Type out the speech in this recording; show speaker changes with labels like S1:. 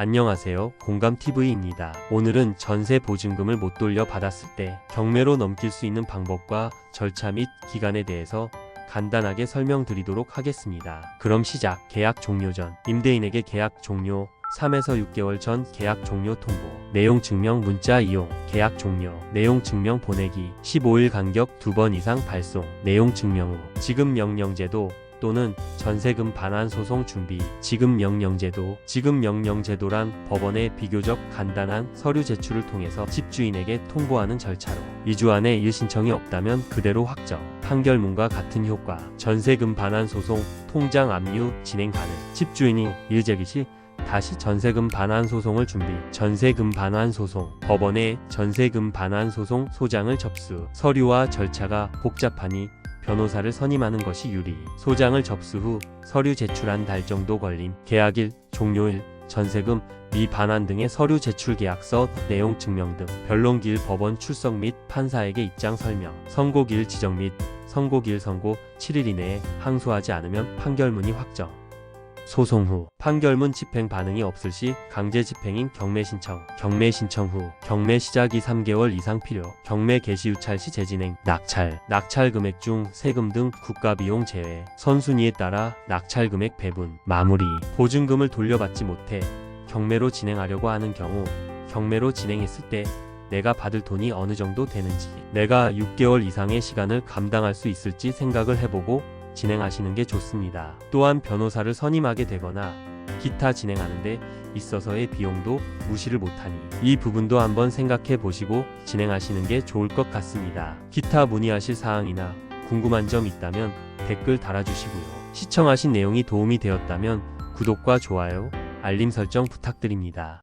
S1: 안녕하세요. 공감TV입니다. 오늘은 전세 보증금을 못 돌려 받았을 때 경매로 넘길 수 있는 방법과 절차 및 기간에 대해서 간단하게 설명드리도록 하겠습니다. 그럼 시작. 계약 종료 전 임대인에게 계약 종료 3에서 6개월 전 계약 종료 통보 내용 증명 문자 이용 계약 종료 내용 증명 보내기 15일 간격 두번 이상 발송 내용 증명 후 지급 명령제도 또는 전세금 반환 소송 준비 지급 명령제도 지급 명령제도란 법원에 비교적 간단한 서류 제출을 통해서 집주인에게 통보하는 절차로 2주 안에 일 신청이 없다면 그대로 확정 판결문과 같은 효과 전세금 반환 소송 통장 압류 진행 가능 집주인이 일 제기 시 다시 전세금 반환 소송을 준비. 전세금 반환 소송. 법원에 전세금 반환 소송 소장을 접수. 서류와 절차가 복잡하니 변호사를 선임하는 것이 유리. 소장을 접수 후 서류 제출한 달 정도 걸림. 계약일, 종료일, 전세금, 미반환 등의 서류 제출 계약서, 내용 증명 등 변론기일 법원 출석 및 판사에게 입장 설명, 선고기일 지정 및 선고기일 선고 7일 이내에 항소하지 않으면 판결문이 확정. 소송 후 판결문 집행 반응이 없을 시 강제 집행인 경매 신청 경매 신청 후 경매 시작이 3개월 이상 필요 경매 개시 유찰 시 재진행 낙찰 낙찰 금액 중 세금 등 국가 비용 제외 선순위에 따라 낙찰 금액 배분 마무리 보증금을 돌려받지 못해 경매로 진행하려고 하는 경우 경매로 진행했을 때 내가 받을 돈이 어느 정도 되는지 내가 6개월 이상의 시간을 감당할 수 있을지 생각을 해보고 진행하시는 게 좋습니다. 또한 변호사를 선임하게 되거나 기타 진행하는데 있어서의 비용도 무시를 못하니 이 부분도 한번 생각해 보시고 진행하시는 게 좋을 것 같습니다. 기타 문의하실 사항이나 궁금한 점 있다면 댓글 달아주시고요. 시청하신 내용이 도움이 되었다면 구독과 좋아요, 알림 설정 부탁드립니다.